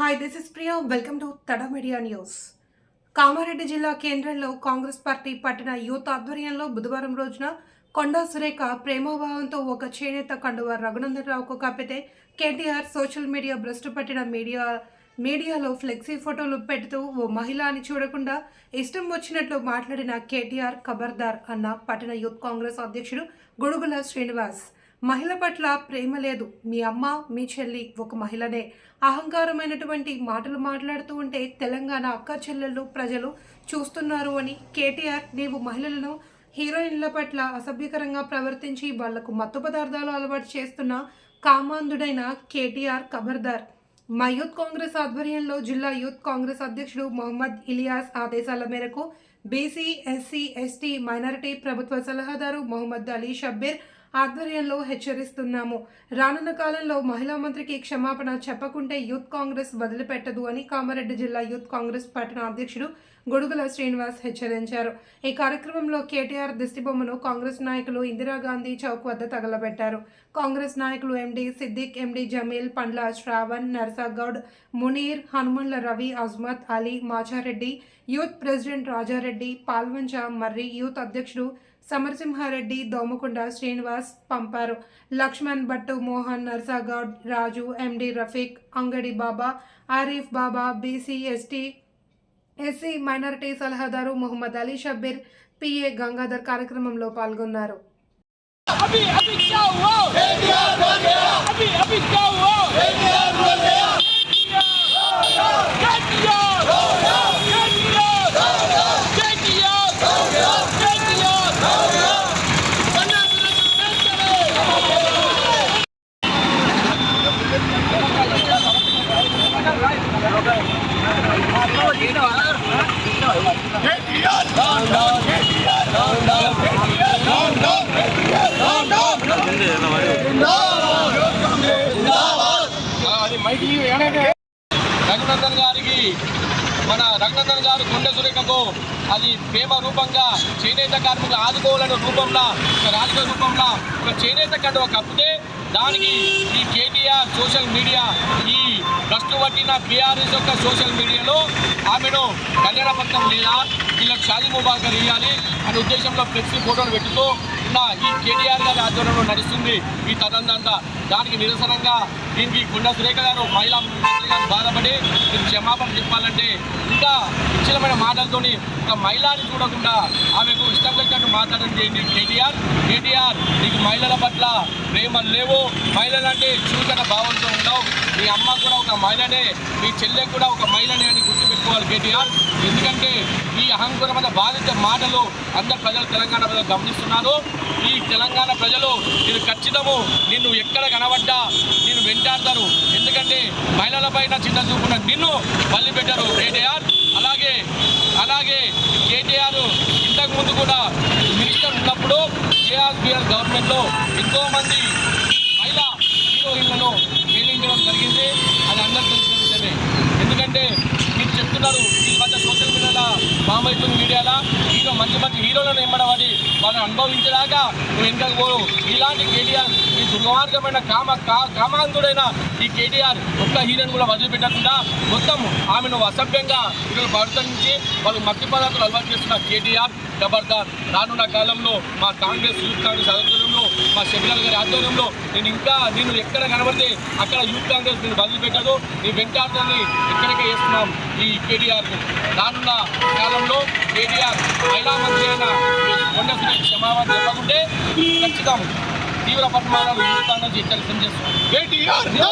Hi this is Priya welcome to Tada media news Kamareddy జిల్లా కేంద్రంలో Congress party పట్టణ youth ఆధ్వర్యంలో బుధవారం రోజున కొండా సురేఖ ప్రేమభావంతో ఒక చేనేత కండువ రఘునందనరావుకు కాపితే కప్పితే కేటీఆర్ సోషల్ మీడియా భ్రష్టు పట్టిన మీడియా మీడియాలో ఫ్లెక్సీ ఫోటోలు పెడుతూ ఓ మహిళ అని చూడకుండా ఇష్టం వచ్చినట్లు మాట్లాడిన కేటీఆర్ ఖబర్దార్ అన్న పట్టణ యూత్ కాంగ్రెస్ అధ్యక్షుడు గుడుగుల శ్రీనివాస్. మహిళ పట్ల ప్రేమ లేదు. మీ అమ్మ మీ చెల్లి ఒక మహిళనే. అహంకారమైనటువంటి మాటలు మాట్లాడుతూ ఉంటే తెలంగాణ అక్క చెల్లెళ్ళు ప్రజలు చూస్తున్నారు అని కేటీఆర్ నీవు మహిళలను హీరోయిన్ల పట్ల అసభ్యకరంగా ప్రవర్తించి వాళ్ళకు మత్తు పదార్థాలు అలవాటు చేస్తున్న కామాంధుడైన కేటీఆర్ ఖబర్దార్. మా యూత్ కాంగ్రెస్ ఆధ్వర్యంలో జిల్లా యూత్ కాంగ్రెస్ అధ్యక్షుడు మొహమ్మద్ ఇలియాస్ ఆదేశాల మేరకు బీసీ ఎస్సీ ఎస్టీ మైనారిటీ ప్రభుత్వ సలహాదారు మొహమ్మద్ అలీ షబ్బీర్ ఆధ్వర్యంలో హెచ్చరిస్తున్నాము. రానున్న కాలంలో మహిళా మంత్రికి క్షమాపణ చెప్పకుంటే యూత్ కాంగ్రెస్ వదిలిపెట్టదు అని కామారెడ్డి జిల్లా యూత్ కాంగ్రెస్ పట్టణ అధ్యక్షుడు గొడుగుల శ్రీనివాస్ హెచ్చరించారు. ఈ కార్యక్రమంలో కేటీఆర్ దిష్టిబొమ్మను కాంగ్రెస్ నాయకులు ఇందిరాగాంధీ చౌక్ వద్ద తగలబెట్టారు. కాంగ్రెస్ నాయకులు ఎండి Siddiq MD Jamil Pandla Shravan Narsagoud Munir Hanumanla Ravi Azmat Ali Machareddy youth president Rajareddy Palvancha Marri youth అధ్యక్షుడు సమరసింహారెడ్డి దోమకొండ శ్రీనివాస్ పంపారు Laxman Bhattu Mohan Narsa Goud Raju MD Rafiq Angadi Baba Arif Baba BC ST SC minority సలహాదారు మొహమ్మద్ అలీ షబ్బీర్ పిఏ గంగాధర్ కార్యక్రమంలో పాల్గొన్నారు అభి అభి రఘునందన్ గారికి మన రఘునందన్ గారు గుండె సురేఖకు అది ప్రేమ రూపంగా చేనేత కార్మికులు ఆదుకోవాలనే రూపంలో ఒక రాజకీయ రూపంలో ఒక చేనేత కంటే కప్పితే దానికి ఈ కేటీఆర్ సోషల్ మీడియా ఈ భ్రష్టు పట్టిన బీఆర్ఎస్ యొక్క సోషల్ మీడియాలో ఆమెను కళ్యాణ పక్కన లేదా వీళ్ళకి షాదీ ముబాకర్ ఇవ్వాలి అనే ఉద్దేశంలో ఫ్లెక్సీ ఫోటోలు పెట్టుతూ నా ఈ కేటీఆర్ గారి ఆధ్వర్యంలో నడుస్తుంది ఈ తదంతా దానికి నిరసనంగా దీనికి గుండా సురేఖ గారు మహిళా మంత్రి గారు బాధపడి మీరు క్షమాపణ చెప్పాలంటే ఇంకా విచ్చలమైన మాటలతోని ఒక మహిళని చూడకుండా ఆమెకు ఇష్టం వచ్చినట్టు మాట్లాడడం చేయండి కేటీఆర్. కేటీఆర్ నీకు మహిళల పట్ల ప్రేమ లేవు. మహిళలు అంటే చూసిన భావంతో ఉండవు. మీ అమ్మ కూడా ఒక మహిళనే మీ చెల్లె కూడా ఒక మహిళనే అని గుర్తుపెట్టుకోవాలి కేటీఆర్. ఎందుకంటే ఈ అహంకారమైన బాధిత మాటలు అందరు ప్రజలు తెలంగాణ ప్రజలు గమనిస్తున్నారు. ఈ తెలంగాణ ప్రజలు ఇది ఖచ్చితము నిన్ను ఎక్కడ కనబడ్డా నేను వెంటాడతారు. ఎందుకంటే మహిళలపైన చిన్న చూపున నిన్ను బలి పెట్టారు కేటీఆర్. అలాగే అలాగే కేటీఆర్ ఇంతకుముందు కూడా మినిస్టర్ ఉన్నప్పుడు కేఆర్బిఆర్ గవర్నమెంట్లో ఎంతోమంది చేస్తున్నారు ఈ మధ్య సోషల్ మీడియాలో మామూలు మీడియాలో. హీరో మంచి మంచి హీరోలను ఇమ్మడమని వాళ్ళని అనుభవించేదాకా నువ్వు వెనుకకు పోరు. ఇలాంటి కేటీఆర్ ఈ దుర్మార్గమైన కామ కా- కామాంధుడైన ఈ కేటీఆర్ ఒక్క హీరోని కూడా వదిలిపెట్టకుండా మొత్తం ఆమెను అసభ్యంగా ఇక్కడ ప్రవర్తించి వాళ్ళు మట్టి పదార్థాలు అలవాటు చేస్తున్న కేటీఆర్ జబర్దస్త్. రానున్న కాలంలో మా కాంగ్రెస్ యూత్ కాంగ్రెస్ మా శబిలాల్ గారి ఆధ్వర్యంలో నేను ఇంకా నేను ఎక్కడ కనబడితే అక్కడ యూత్ కాంగ్రెస్ నేను వదిలిపెట్టదు. నీ వెంటాడుతుంది ఎక్కడికే చేస్తున్నాం ఈ కేటీఆర్ను రానున్న కాలంలో కేటీఆర్ మహిళా మంత్రి అయిన కొండ సురేష్ క్షమాపణ చెప్పకుంటే ఖచ్చితం తీవ్ర పరిమాణాలు యూత్ కాంగ్రెస్ హెచ్చరికలు చేస్తున్నాం